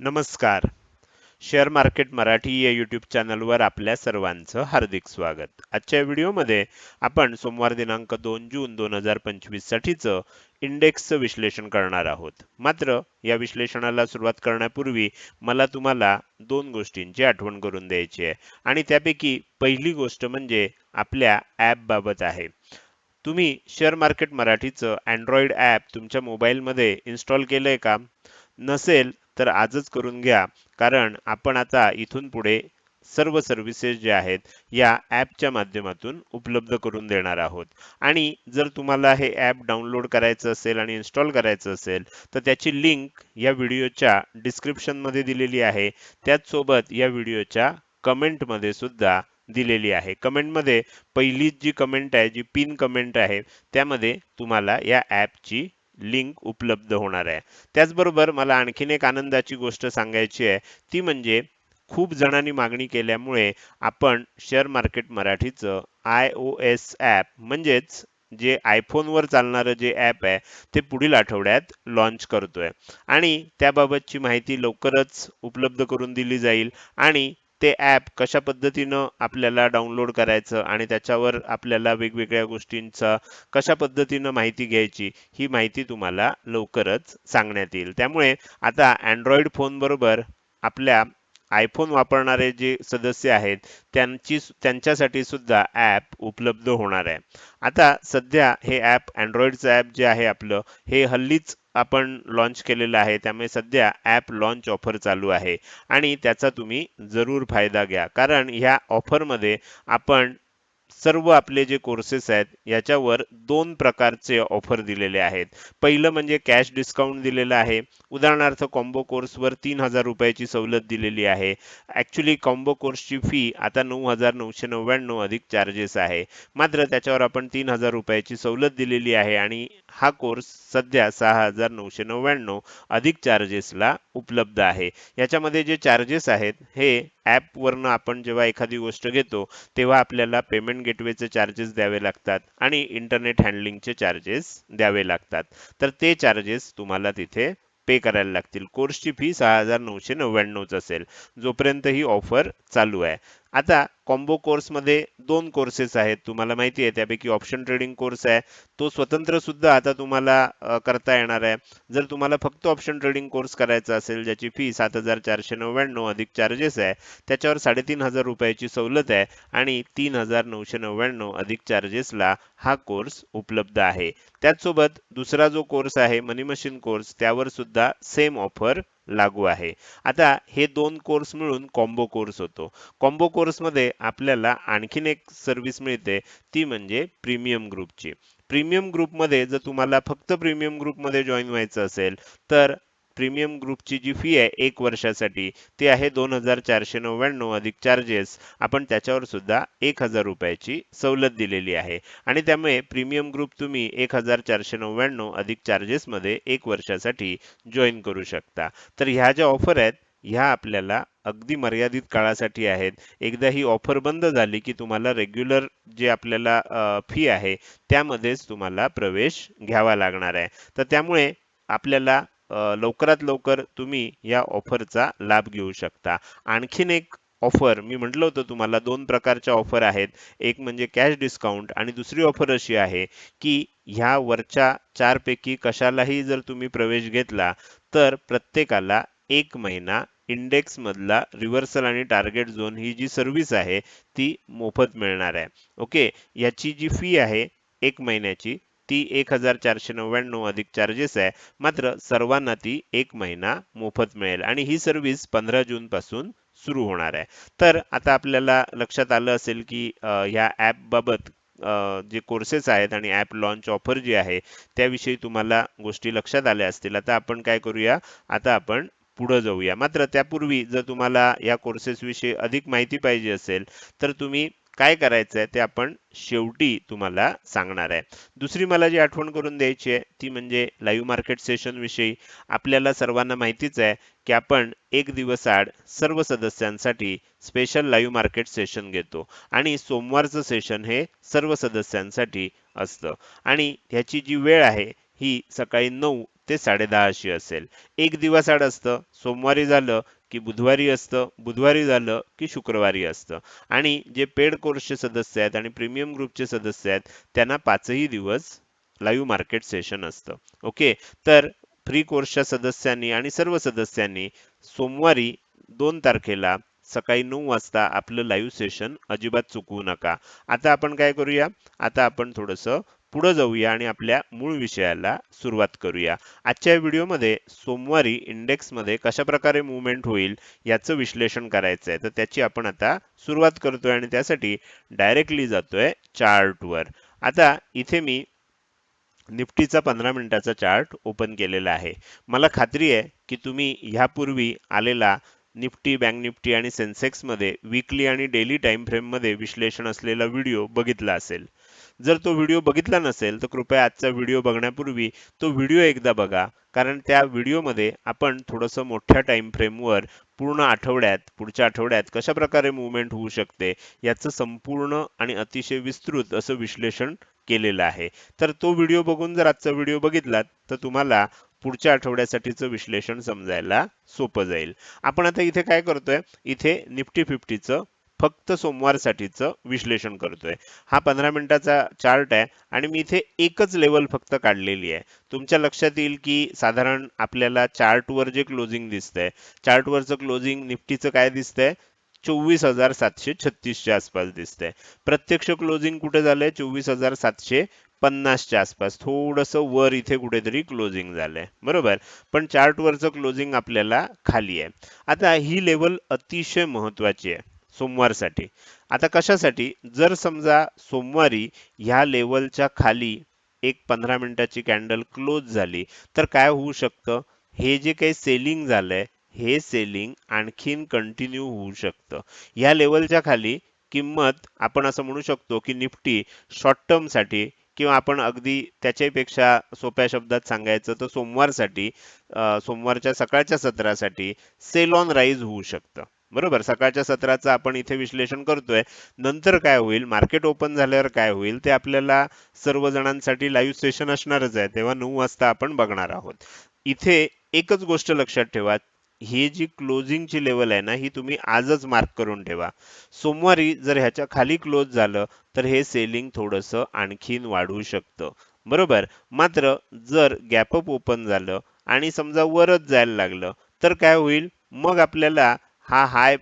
नमस्कार. Share market Marathi या YouTube चॅनलवर आपल्या सर्वांचं हार्दिक स्वागत. आजच्या व्हिडिओमध्ये आपण सोमवार दिनांक दोन जून दोन हजार पंचवीस साठीचं इंडेक्सचं विश्लेषण करणार आहोत. मात्र या विश्लेषणाला सुरुवात करण्यापूर्वी मला तुम्हाला दोन गोष्टींची आठवण करून द्यायची आहे. आणि त्यापैकी पहिली गोष्ट म्हणजे आपल्या ॲप बाबत आहे. तुम्ही शेअर मार्केट मराठीचं अँड्रॉइड ॲप तुमच्या मोबाईलमध्ये इन्स्टॉल केलंय का? नसेल तर आजच करून घ्या. कारण आपण आता इथून पुढे सर्व सर्व्हिसेस जे आहेत या ॲपच्या माध्यमातून उपलब्ध करून देणार आहोत. आणि जर तुम्हाला हे ॲप डाउनलोड करायचं असेल आणि इन्स्टॉल करायचं असेल तर त्याची लिंक या व्हिडिओच्या डिस्क्रिप्शनमध्ये दिलेली आहे. त्याचसोबत या व्हिडिओच्या कमेंटमध्ये सुद्धा दिलेली आहे. कमेंटमध्ये पहिलीच जी कमेंट आहे जी पिन कमेंट आहे त्यामध्ये तुम्हाला या ॲपची लिंक उपलब्ध होणार आहे. त्याचबरोबर मला आणखीन एक आनंदाची गोष्ट सांगायची आहे. ती म्हणजे खूप जणांनी मागणी केल्यामुळे आपण शेअर मार्केट मराठीचं आय ओ एस ॲप म्हणजेच जे आयफोनवर चालणारं जे ॲप आहे ते पुढील आठवड्यात लॉन्च करतोय. आणि त्याबाबतची माहिती लवकरच उपलब्ध करून दिली जाईल. आणि ते ॲप कशा पद्धतीनं आपल्याला डाउनलोड करायचं आणि त्याच्यावर आपल्याला वेगवेगळ्या गोष्टींचा कशा पद्धतीनं माहिती घ्यायची ही माहिती तुम्हाला लवकरच सांगण्यात येईल. त्यामुळे आता अँड्रॉइड फोन बरोबर आपल्या आयफोन वापरणारे जे सदस्य आहेत त्यांची त्यांच्यासाठी सुद्धा ॲप उपलब्ध होणार आहे. आता सध्या हे ॲप अँड्रॉइडचं ॲप जे आहे आपलं हे हल्लीच आपण लॉन्च केलेलं आहे त्यामुळे सध्या ॲप लॉन्च ऑफर चालू आहे. आणि त्याचा तुम्ही जरूर फायदा घ्या. कारण ह्या ऑफरमध्ये आपण सर्व आपले जे कोर्सेस आहेत याच्यावर दोन प्रकारचे ऑफर दिलेले आहेत. पहिलं म्हणजे कॅश डिस्काउंट दिलेलं आहे. उदाहरणार्थ कॉम्बो कोर्सवर तीन हजार रुपयाची सवलत दिलेली आहे. ॲक्च्युली कॉम्बो कोर्सची फी आता नऊ हजार नऊशे नव्याण्णव अधिक चार्जेस आहे. मात्र त्याच्यावर आपण तीन हजार रुपयाची सवलत दिलेली आहे आणि हा कोर्स सध्या सहा हजार नऊशे नव्याण्णव अधिक चार्जेसला उपलब्ध आहे. याच्यामध्ये जे चार्जेस आहेत हे ॲपवरनं आपण जेव्हा एखादी गोष्ट घेतो तेव्हा आपल्याला पेमेंट गेटवेचे चार्जेस द्यावे लागतात आणि इंटरनेट हँडलिंगचे चार्जेस द्यावे लागतात. तर ते चार्जेस तुम्हाला तिथे पे करायला लागतील. कोर्सची फी सहा हजार नऊशे नव्याण्णवच असेल. जोपर्यंत ही ऑफर चालू आहे. आता कॉम्बो कोर्समध्ये दोन कोर्सेस आहेत. तुम्हाला माहिती आहे त्यापैकी ऑप्शन ट्रेडिंग कोर्स आहे. तो स्वतंत्र सुद्धा आता तुम्हाला करता येणार आहे. जर तुम्हाला फक्त ऑप्शन ट्रेडिंग कोर्स करायचा असेल ज्याची फी सात हजार चारशे नव्याण्णव अधिक चार्जेस आहे त्याच्यावर साडेतीन हजार रुपयाची सवलत आहे आणि तीन हजार नऊशे नव्याण्णव अधिक चार्जेसला हा कोर्स उपलब्ध आहे. त्याचसोबत दुसरा जो कोर्स आहे मनी मशीन कोर्स त्यावर सुद्धा सेम ऑफर लागू आहे. आता हे दोन कोर्स मिळून कॉम्बो कोर्स होतो. कॉम्बो कोर्समध्ये आपल्याला आणखीन एक सर्व्हिस मिळते. ती म्हणजे प्रीमियम ग्रुपची प्रीमियम ग्रुपमध्ये जर तुम्हाला फक्त प्रीमियम ग्रुपमध्ये जॉईन व्हायचं असेल तर प्रीमियम ग्रुपची जी फी आहे एक वर्षासाठी ती आहे दोन हजार चारशे नव्याण्णव अधिक चार्जेस आपण त्याच्यावर सुद्धा एक हजार रुपयाची सवलत दिलेली आहे. आणि त्यामुळे प्रीमियम ग्रुप तुम्ही एक हजार चारशे नव्याण्णव अधिक चार्जेसमध्ये एक वर्षासाठी जॉईन करू शकता. तर ह्या ज्या ऑफर आहेत ह्या आपल्याला अगदी मर्यादित काळासाठी आहेत. एकदा ही ऑफर बंद झाली की तुम्हाला रेग्युलर जे आपल्याला फी आहे त्यामध्येच तुम्हाला प्रवेश घ्यावा लागणार आहे. तर त्यामुळे आपल्याला लवकरात लवकर तुम्ही या ऑफरचा लाभ घेऊ शकता. आणखीन एक ऑफर मी म्हटलं होतं तुम्हाला दोन प्रकारच्या ऑफर आहेत. एक म्हणजे कॅश डिस्काउंट आणि दुसरी ऑफर अशी आहे की ह्या वरच्या चारपैकी कशालाही जर तुम्ही प्रवेश घेतला तर प्रत्येकाला एक महिना इंडेक्स मधला रिव्हर्सल आणि टार्गेट झोन ही जी सर्व्हिस आहे ती मोफत मिळणार आहे. ओके? याची जी फी आहे एक महिन्याची ती एक हजार चारशे नव्याण्णव अधिक चार्जेस आहे. मात्र सर्वांना ती एक महिना मोफत मिळेल आणि ही सर्व्हिस पंधरा जूनपासून सुरू होणार आहे. तर आता आपल्याला लक्षात आलं असेल की ह्या ॲपबाबत जे कोर्सेस आहेत आणि ॲप लॉन्च ऑफर जी आहे त्याविषयी तुम्हाला गोष्टी लक्षात आल्या असतील. आता आपण काय करूया? आता आपण पुढं जाऊया. मात्र त्यापूर्वी जर तुम्हाला या कोर्सेसविषयी अधिक माहिती पाहिजे असेल तर तुम्ही काय करायचं आहे ते आपण शेवटी तुम्हाला सांगणार आहे. दुसरी मला जी आठवण करून द्यायची आहे ती म्हणजे लाईव्ह मार्केट सेशन विषयी आपल्याला सर्वांना माहितीच आहे की आपण एक दिवस आड सर्व सदस्यांसाठी स्पेशल लाईव्ह मार्केट सेशन घेतो आणि सोमवारचं सेशन हे सर्व सदस्यांसाठी असतं. आणि ह्याची जी वेळ आहे ही सकाळी नऊ ते साडेदहा अशी असेल. एक दिवस आड असतं सोमवारी झालं की बुधवारी असतं बुधवारी झालं की शुक्रवारी असतं. आणि जे पेड कोर्सचे सदस्य आहेत आणि प्रीमियम ग्रुपचे सदस्य आहेत त्यांना पाचही दिवस लाईव्ह मार्केट सेशन असतं. ओके तर फ्री कोर्सच्या सदस्यांनी आणि सर्व सदस्यांनी सोमवारी दोन तारखेला सकाळी नऊ वाजता आपलं लाईव्ह सेशन अजिबात चुकवू नका. आता आपण काय करूया? आता आपण थोडंसं पुढे जाऊया आणि आपल्या मूळ विषयाला सुरुवात करूया. आजच्या व्हिडिओमध्ये सोमवारी इंडेक्समध्ये कशाप्रकारे मुवमेंट होईल याचं विश्लेषण करायचं आहे तर त्याची आपण आता सुरुवात करतोय आणि त्यासाठी डायरेक्टली जातोय चार्टवर. आता इथे मी निफ्टीचा पंधरा मिनिटाचा चार्ट ओपन केलेला आहे. मला खात्री आहे की तुम्ही ह्यापूर्वी आलेला निफ्टी बँक निफ्टी आणि सेन्सेक्समध्ये विकली आणि डेली टाईम फ्रेममध्ये विश्लेषण असलेला व्हिडिओ बघितला असेल. जर तो व्हिडिओ बघितला नसेल तर कृपया आजचा व्हिडिओ बघण्यापूर्वी तो व्हिडिओ एकदा बघा. कारण त्या व्हिडिओमध्ये आपण थोडंसं मोठ्या टाइम फ्रेमवर पूर्ण आठवड्यात पुढच्या आठवड्यात कशा प्रकारे मुवमेंट होऊ शकते याचं संपूर्ण आणि अतिशय विस्तृत असं विश्लेषण केलेलं आहे. तर तो व्हिडिओ बघून जर आजचा व्हिडिओ बघितलात तर तुम्हाला पुढच्या आठवड्यासाठीचं विश्लेषण समजायला सोपं जाईल. आपण आता इथे काय करतोय? इथे निफ्टी फिफ्टीचं फक्त सोमवारसाठीचं विश्लेषण करतोय. हा पंधरा मिनिटाचा चार्ट आहे आणि मी इथे एकच लेवल फक्त काढलेली आहे. तुमच्या लक्षात येईल की साधारण आपल्याला चार्टवर जे क्लोजिंग दिसतंय चार्टवरचं क्लोजिंग निफ्टीचं काय दिसतंय? चोवीस हजार सातशे छत्तीसच्या आसपास दिसतंय. प्रत्यक्ष क्लोजिंग कुठे झालंय? चोवीस हजार सातशे पन्नासच्या आसपास. थोडंसं वर इथे कुठेतरी क्लोजिंग झालंय. बरोबर? पण चार्टवरचं क्लोजिंग आपल्याला खाली आहे. आता ही लेवल अतिशय महत्वाची आहे. सोमवारसाठी. आता कशासाठी? जर समजा सोमवारी ह्या लेवलच्या खाली एक पंधरा मिनिटाची कॅन्डल क्लोज झाली तर काय होऊ शकतं? हे जे काही सेलिंग झालंय हे सेलिंग आणखीन कंटिन्यू होऊ शकतं. या लेवलच्या खाली किंमत आपण असं म्हणू शकतो की निफ्टी शॉर्ट टर्मसाठी किंवा आपण अगदी त्याच्यापेक्षा सोप्या शब्दात सांगायचं तर सोमवारसाठी सोमवारच्या सकाळच्या सत्रासाठी सेल ऑन राईज होऊ शकतं. बरोबर सकाळच्या सत्राचं आपण इथे विश्लेषण करतोय. नंतर काय होईल? मार्केट ओपन झाल्यावर काय होईल? ते आपल्याला सर्व जणांसाठी लाईव्ह सेशन असणारच आहे. तेव्हा नऊ वाजता आपण बघणार आहोत. इथे एकच गोष्ट लक्षात ठेवा. ही जी क्लोजिंगची लेवल आहे ना ही तुम्ही आजच मार्क करून ठेवा. सोमवारी जर ह्याच्या खाली क्लोज झालं तर हे सेलिंग थोडंसं आणखीन वाढू शकतं. बरोबर? मात्र जर गॅपअप ओपन झालं आणि समजा वरच जायला लागलं तर काय होईल? मग आपल्याला हा हाय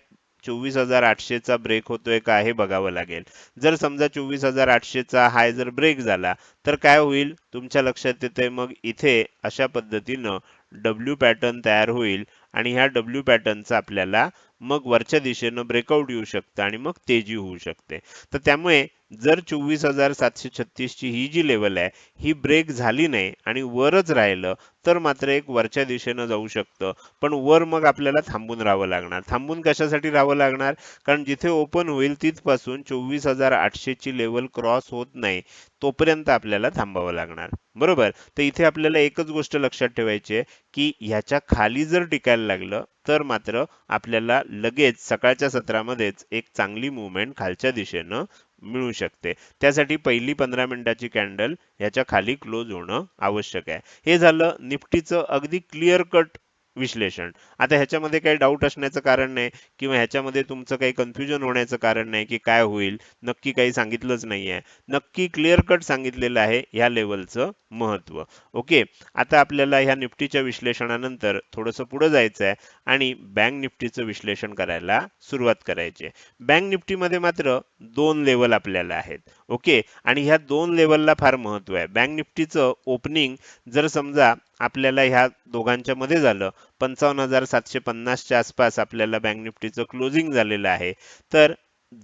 चोवीस हजार आठशेचा ब्रेक होतोय का हे बघावं लागेल. जर समजा चोवीस हजार आठशेचा हाय जर ब्रेक झाला तर काय होईल? तुमच्या लक्षात येते मग इथे अशा पद्धतीनं डब्ल्यू पॅटर्न तयार होईल. आणि ह्या डब्ल्यू पॅटर्नचा आपल्याला मग वरच्या दिशेनं ब्रेकआउट येऊ शकतं आणि मग तेजी होऊ शकते. तर त्यामुळे जर चोवीस हजार सातशे छत्तीसची ही जी लेवल आहे ही ब्रेक झाली नाही आणि वरच राहिलं तर मात्र एक वरच्या दिशेनं जाऊ शकतं. पण वर मग आपल्याला थांबून राहावं लागणार. थांबून कशासाठी राहावं लागणार? कारण जिथे ओपन होईल तिथपासून चोवीस हजार आठशेची लेवल क्रॉस होत नाही तोपर्यंत आपल्याला थांबावं लागणार. बरोबर? तर इथे आपल्याला एकच गोष्ट लक्षात ठेवायची आहे की ह्याच्या खाली जर टिकायला लागलं तर मात्र आपल्याला लगेच सकाळच्या सत्रामध्येच एक चांगली मुवमेंट खालच्या दिशेनं मिळू शकते. त्यासाठी पहिली पंधरा मिनिटाची कॅन्डल ह्याच्या खाली क्लोज होणं आवश्यक आहे. हे झालं निफ्टीचं अगदी क्लिअर कट विश्लेषण. आता ह्याच्यामध्ये काही डाऊट असण्याचं कारण नाही किंवा ह्याच्यामध्ये तुमचं काही कन्फ्युजन होण्याचं कारण नाही की काय होईल नक्की काही सांगितलंच नाहीये. नक्की क्लिअर कट सांगितलेलं आहे ह्या लेवलचं महत्त्व. ओके आता आपल्याला ह्या निफ्टीच्या विश्लेषणानंतर थोडंसं पुढं जायचं आहे आणि बँक निफ्टीचं विश्लेषण करायला सुरुवात करायची आहे. बँक निफ्टीमध्ये मात्र दोन लेवल आपल्याला आहेत. ओके? आणि ह्या दोन लेवलला फार महत्त्व आहे. बँक निफ्टीचं ओपनिंग जर समजा आपल्याला ह्या दोघांच्या मध्ये झालं पंचावन्न हजार सातशे पन्नासच्या आसपास आपल्याला बँक निफ्टीचं क्लोजिंग झालेलं आहे. तर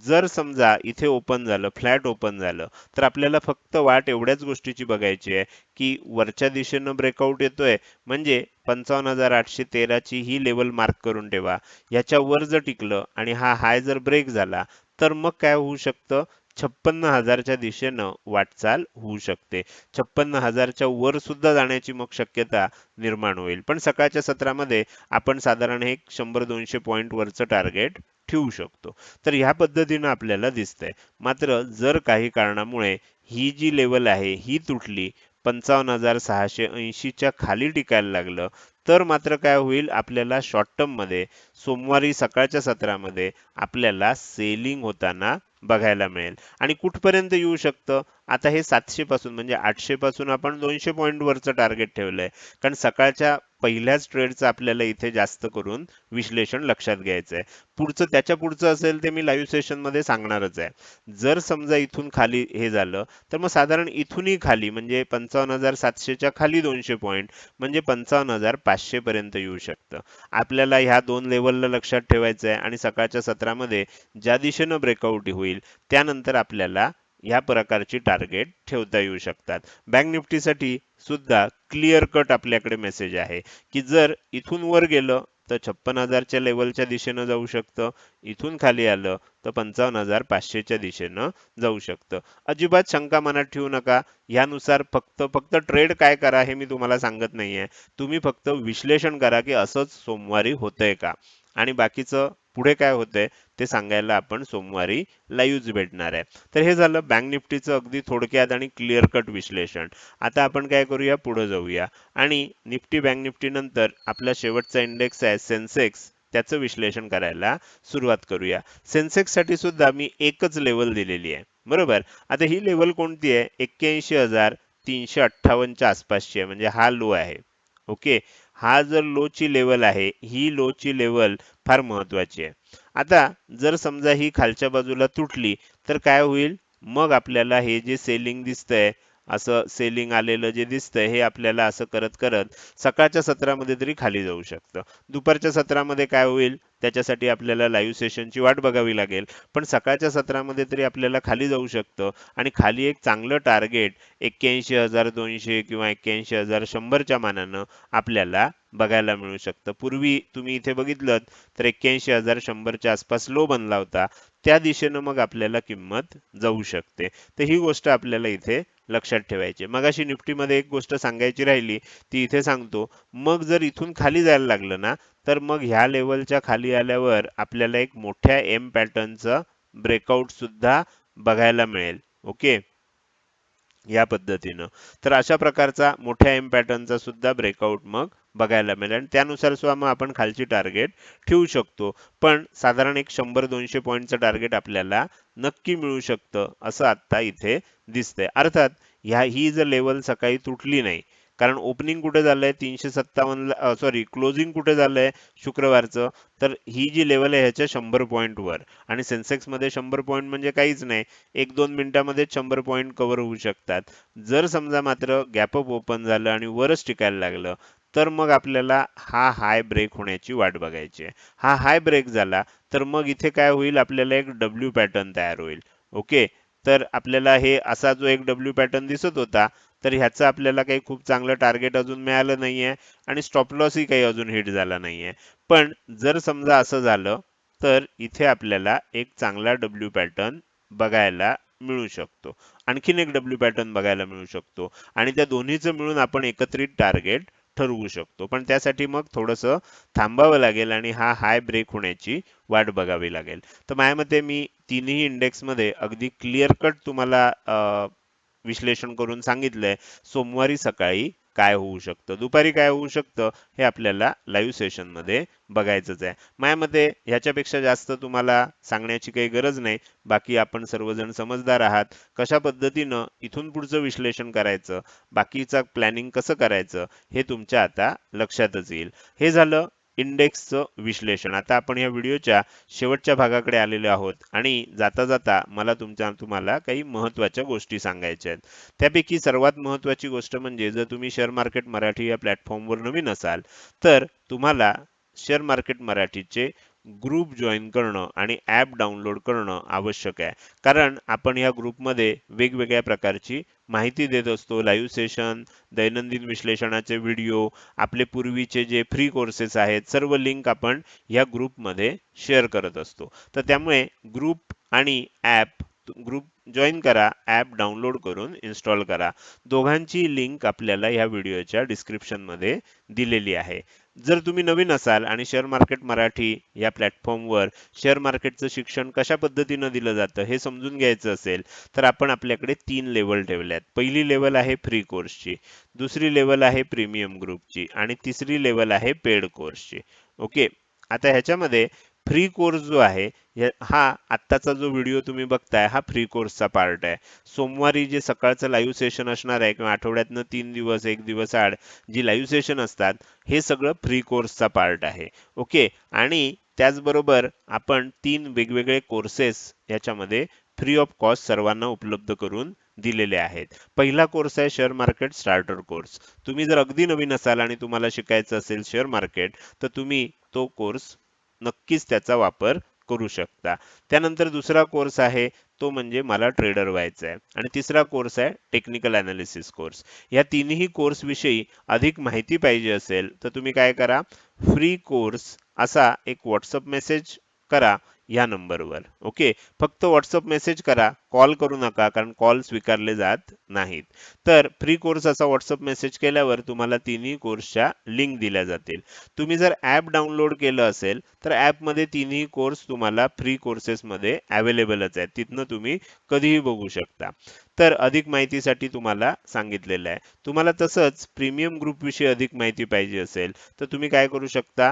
जर समजा इथे ओपन झालं फ्लॅट ओपन झालं तर आपल्याला फक्त वाट एवढ्याच गोष्टीची बघायची आहे की वरच्या दिशेनं ब्रेकआउट येतोय. म्हणजे पंचावन्न हजार आठशे तेराची ही लेवल मार्क करून ठेवा. ह्याच्या वर जर टिकलं आणि हा हाय जर ब्रेक झाला तर मग काय होऊ शकतं? छप्पन्न हजारच्या दिशेनं वाटचाल होऊ शकते. छप्पन्न हजारच्या वर सुद्धा जाण्याची मग शक्यता निर्माण होईल. पण सकाळच्या सत्रामध्ये आपण साधारण एक शंभर दोनशे पॉईंट वरचं टार्गेट ठेवू शकतो. तर ह्या पद्धतीनं आपल्याला दिसतंय. मात्र जर काही कारणामुळे ही जी लेवल आहे ही तुटली पंचावन्न हजार सहाशे ऐंशीच्या खाली टिकायला लागलं तर मात्र काय होईल? आपल्याला शॉर्ट टर्ममध्ये सोमवारी सकाळच्या सत्रामध्ये आपल्याला सेलिंग होताना बघायला मिळेल. आणि कुठपर्यंत येऊ शकतं? आता हे सातशे पासून म्हणजे आठशे पासून आपण दोनशे पॉईंट वरचं टार्गेट ठेवलंय. कारण सकाळच्या पहिल्याच ट्रेडचं आपल्याला इथे जास्त करून विश्लेषण लक्षात घ्यायचं आहे पुढचं त्याच्या पुढचं असेल ते मी लाईव्ह सेशनमध्ये सांगणारच आहे. जर समजा इथून खाली हे झालं तर मग साधारण इथूनही खाली म्हणजे पंचावन्न हजार सातशेच्या खाली दोनशे पॉईंट म्हणजे पंचावन्न हजार पाचशेपर्यंत येऊ शकतं. आपल्याला ह्या दोन लेवलला लक्षात ठेवायचं आहे आणि सकाळच्या सत्रामध्ये ज्या दिशेनं ब्रेकआउट होईल त्यानंतर आपल्याला या प्रकारची टार्गेट ठेवता येऊ शकतात. बँक निफ्टीसाठी सुद्धा क्लिअर कट आपल्याकडे मेसेज आहे की जर इथून वर गेलं तर छप्पन हजारच्या लेवलच्या दिशेनं जाऊ शकतं. इथून खाली आलं तर पंचावन्न हजार पाचशेच्या दिशेनं जाऊ शकतं. अजिबात शंका मनात ठेवू नका. यानुसार फक्त फक्त ट्रेड काय करा हे मी तुम्हाला सांगत नाहीये. तुम्ही फक्त विश्लेषण करा की असंच सोमवारी होतंय का? आणि बाकीचं पुढे काय होतंय ते सांगायला आपण सोमवारी लाईव्ह भेटणार आहे. तर हे झालं बँक निफ्टीचं अगदी थोडक्यात आणि क्लिअर कट विश्लेषण. आता आपण काय करूया पुढे जाऊया. आणि निफ्टी बँक निफ्टी नंतर आपला शेवटचा इंडेक्स आहे सेन्सेक्स त्याचं विश्लेषण करायला सुरुवात करूया. सेन्सेक्ससाठी सुद्धा मी एकच लेवल दिलेली आहे. बरोबर? आता ही लेवल कोणती आहे? एक्क्याऐंशी हजार तीनशे अठ्ठावन्नच्या आसपासची आहे. म्हणजे हा लो आहे. ओके हा जर लो ची लेवल आहे ही लो ची लेवल फार महत्वाची आहे. आता जर समजा ही खालच्या बाजूला तुटली तर काय होईल? मग आपल्याला हे जे सेलिंग दिसतंय असं सेलिंग आलेलं जे दिसतंय हे आपल्याला असं करत करत सकाळच्या सत्रामध्ये तरी खाली जाऊ शकतं. दुपारच्या सत्रामध्ये काय होईल? त्याच्यासाठी आपल्याला लाईव्ह सेशनची वाट बघावी लागेल. पण सकाळच्या सत्रामध्ये तरी आपल्याला खाली जाऊ शकतं. आणि खाली एक चांगलं टार्गेट एक्क्याऐंशी हजार दोनशे किंवा एक्क्याऐंशी हजार शंभरच्या मानानं आपल्याला बघायला मिळू शकतं. पूर्वी तुम्ही इथे बघितलं तर एक्क्याऐंशी हजार शंभरच्या आसपास लो बनला होता. त्या दिशेनं मग आपल्याला किंमत जाऊ शकते. तर ही गोष्ट आपल्याला इथे लक्षात ठेवायची मगाशी निफ्टीमध्ये एक गोष्ट सांगायची राहिली ती इथे सांगतो. मग जर इथून खाली जायला लागलं ना तर मग ह्या लेवलच्या खाली आल्यावर आपल्याला एक मोठ्या एम पॅटर्नचं ब्रेकआउट सुद्धा बघायला मिळेल. ओके? या पद्धतीनं. तर अशा प्रकारचा मोठ्या एम पॅटर्नचा सुद्धा ब्रेकआउट मग बघायला मिळेल. आणि त्यानुसार सुद्धा मग आपण खालची टार्गेट ठेवू शकतो. पण साधारण एक शंभर दोनशे पॉईंटचं टार्गेट आपल्याला नक्की मिळू शकतं असं आता इथे दिसतंय. अर्थात ह्या ही जर लेवल सकाळी तुटली नाही कारण ओपनिंग कुठे झालंय? तीनशे सत्तावन्न सॉरी क्लोजिंग कुठे झालंय शुक्रवारचं? तर ही जी लेवल आहे ह्याच्या शंभर पॉईंट वर. आणि सेन्सेक्समध्ये शंभर पॉईंट म्हणजे काहीच नाही. एक दोन मिनिटामध्ये शंभर पॉईंट कव्हर होऊ शकतात. जर समजा मात्र गॅपअप ओपन झालं आणि वरच टिकायला लागलं तर मग आपल्याला हा हाय ब्रेक होण्याची वाट बघायची हा हाय ब्रेक झाला तर मग इथे काय होईल? आपल्याला एक डब्ल्यू पॅटर्न तयार होईल. ओके तर आपल्याला हे असा जो एक डब्ल्यू पॅटर्न दिसत होता तर ह्याचं आपल्याला काही खूप चांगलं टार्गेट अजून मिळालं नाही आहे आणि स्टॉपलॉसही काही अजून हिट झाला नाहीये. पण जर समजा असं झालं तर इथे आपल्याला एक चांगला डब्ल्यू पॅटर्न बघायला मिळू शकतो. आणखीन एक डब्ल्यू पॅटर्न बघायला मिळू शकतो. आणि त्या दोन्हीचं मिळून आपण एकत्रित टार्गेट ठरवू शकतो. पण त्यासाठी मग थोडंसं थांबावं लागेल आणि हा हाय ब्रेक होण्याची वाट बघावी लागेल. तर माझ्या मते मी तिन्ही इंडेक्समध्ये अगदी क्लिअर कट तुम्हाला विश्लेषण करून सांगितलंय. सोमवारी सकाळी काय होऊ शकतं? दुपारी काय होऊ शकतं? हे आपल्याला लाईव्ह सेशनमध्ये बघायचंच आहे. माझ्या मते ह्याच्यापेक्षा जास्त तुम्हाला सांगण्याची काही गरज नाही. बाकी आपण सर्वजण समजदार आहात. कशा पद्धतीनं इथून पुढचं विश्लेषण करायचं? बाकीचं प्लॅनिंग कसं करायचं? हे तुमच्या आता लक्षातच येईल. हे झालं. इंडेक्सचं विश्लेषण. आता आपण या व्हिडिओच्या शेवटच्या भागाकडे आलेलो आहोत आणि जाता जाता मला तुमच्या तुम्हाला काही महत्त्वाच्या गोष्टी सांगायच्या आहेत. त्यापैकी सर्वात महत्वाची गोष्ट म्हणजे जर तुम्ही शेअर मार्केट मराठी या प्लॅटफॉर्मवर नवीन असाल तर तुम्हाला शेअर मार्केट मराठीचे ग्रुप जॉईन करणं आणि ॲप डाउनलोड करणं आवश्यक आहे. कारण आपण या ग्रुपमध्ये वेगवेगळ्या प्रकारची माहिती देत असतो. लाईव्ह सेशन दैनंदिन विश्लेषणाचे व्हिडिओ आपले पूर्वीचे जे फ्री कोर्सेस आहेत सर्व लिंक आपण या ग्रुपमध्ये शेअर करत असतो. तर त्यामुळे ग्रुप आणि ॲप ग्रुप जॉईन करा ॲप डाउनलोड करून इन्स्टॉल करा. दोघांची लिंक आपल्याला या व्हिडिओच्या डिस्क्रिप्शनमध्ये दिलेली आहे. जर तुम्ही नवीन असाल आणि शेअर मार्केट मराठी या प्लॅटफॉर्मवर शेअर मार्केटचं शिक्षण कशा पद्धतीनं दिलं जातं हे समजून घ्यायचं असेल तर आपण आपल्याकडे तीन लेवल ठेवले आहेत पहिली लेवल आहे फ्री कोर्सची दुसरी लेवल आहे प्रीमियम ग्रुपची आणि तिसरी लेवल आहे पेड कोर्सची ओके आता ह्याच्यामध्ये फ्री कोर्स जो आहे हा आत्ताचा जो व्हिडिओ तुम्ही बघताय हा फ्री कोर्सचा पार्ट आहे. सोमवारी जे सकाळचं लाईव्ह सेशन असणार आहे किंवा आठवड्यातनं तीन दिवस एक दिवस आड जी लाईव्ह सेशन असतात हे सगळं फ्री कोर्सचा पार्ट आहे. ओके आणि त्याचबरोबर आपण तीन वेगवेगळे कोर्सेस याच्यामध्ये फ्री ऑफ कॉस्ट सर्वांना उपलब्ध करून दिलेले आहेत. पहिला कोर्स आहे शेअर मार्केट स्टार्टर कोर्स तुम्ही जर अगदी नवीन असाल आणि तुम्हाला शिकायचं असेल शेअर मार्केट तर तुम्ही तो कोर्स नक्कीच त्याचा वापर करू शकता. त्यानंतर दुसरा कोर्स आहे तो म्हणजे मला ट्रेडर व्हायचा आहे. आणि तिसरा कोर्स आहे टेक्निकल अनालिसिस कोर्स या तिन्ही कोर्स विषयी अधिक माहिती पाहिजे असेल तर तुम्ही काय करा फ्री कोर्स असा एक व्हॉट्सअप मेसेज करा. या नंबरवर. ओके? फक्त व्हॉट्सअप मेसेज करा. कॉल करू नका कारण कॉल स्वीकारले जात नाहीत. तर फ्री कोर्स असा व्हॉट्सअप मेसेज केल्यावर तुम्हाला तिन्ही कोर्सच्या लिंक दिल्या जातील. तुम्ही जर ॲप डाउनलोड केलं असेल तर ॲपमध्ये तिन्ही कोर्स तुम्हाला फ्री कोर्सेसमध्ये अवेलेबलच आहेत. तिथनं तुम्ही कधीही बघू शकता. तर अधिक माहितीसाठी तुम्हाला सांगितलेलं आहे. तुम्हाला तसंच प्रीमियम ग्रुप विषयी अधिक माहिती पाहिजे असेल तर तुम्ही काय करू शकता?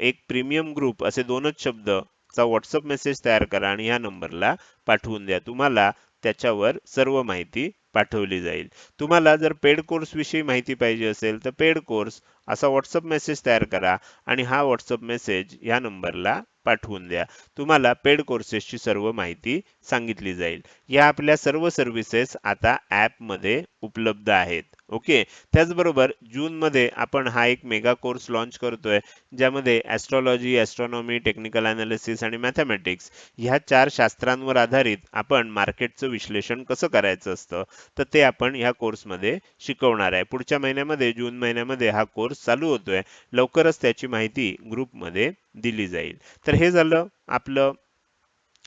एक प्रीमियम ग्रुप असे दोनच शब्द चा व्हॉट्सअप मेसेज तयार करा आणि या नंबरला पाठवून द्या. तुम्हाला त्याच्यावर सर्व माहिती पाठवली जाईल. तुम्हाला जर पेड कोर्स विषयी माहिती पाहिजे असेल तर पेड कोर्स असा व्हॉट्सअप मेसेज तयार करा आणि हा व्हॉट्सअप मेसेज या नंबरला पाठवून द्या. तुम्हाला पेड कोर्सेसची सर्व माहिती सांगितली जाईल. या आपल्या सर्व सर्व्हिसेस आता ॲपमध्ये उपलब्ध आहेत. ओके. त्याचबरोबर जून मध्ये आपण हा एक मेगा कोर्स लॉन्च करतोय ज्यामध्ये ॲस्ट्रॉलॉजी ॲस्ट्रॉनॉमी टेक्निकल अनालिसिस आणि मॅथमॅटिक्स ह्या चार शास्त्रांवर आधारित आपण मार्केटचं विश्लेषण कसं करायचं असतं तर ते आपण ह्या कोर्समध्ये शिकवणार आहे. पुढच्या महिन्यामध्ये जून महिन्यामध्ये हा कोर्स चालू होतोय. लवकरच त्याची माहिती ग्रुपमध्ये दिली जाईल. तर हे झालं आपलं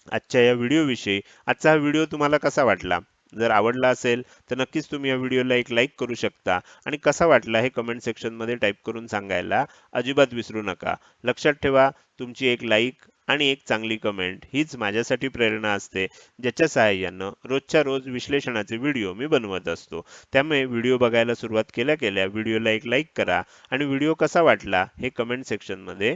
आजच्या या व्हिडिओविषयी आजचा हा व्हिडिओ तुम्हाला कसा वाटला? जर आवडला असेल तर नक्कीच तुम्ही या व्हिडिओला एक लाईक करू शकता. आणि कसा वाटला हे कमेंट सेक्शनमध्ये टाईप करून सांगायला अजिबात विसरू नका. लक्षात ठेवा तुमची एक लाईक आणि एक चांगली कमेंट हीच माझ्यासाठी प्रेरणा असते ज्याच्या सहाय्यानं रोजच्या रोज विश्लेषणाचे व्हिडिओ मी बनवत असतो. त्यामुळे व्हिडिओ बघायला सुरुवात केल्या केल्या व्हिडिओला एक लाईक करा. आणि व्हिडिओ कसा वाटला हे कमेंट सेक्शनमध्ये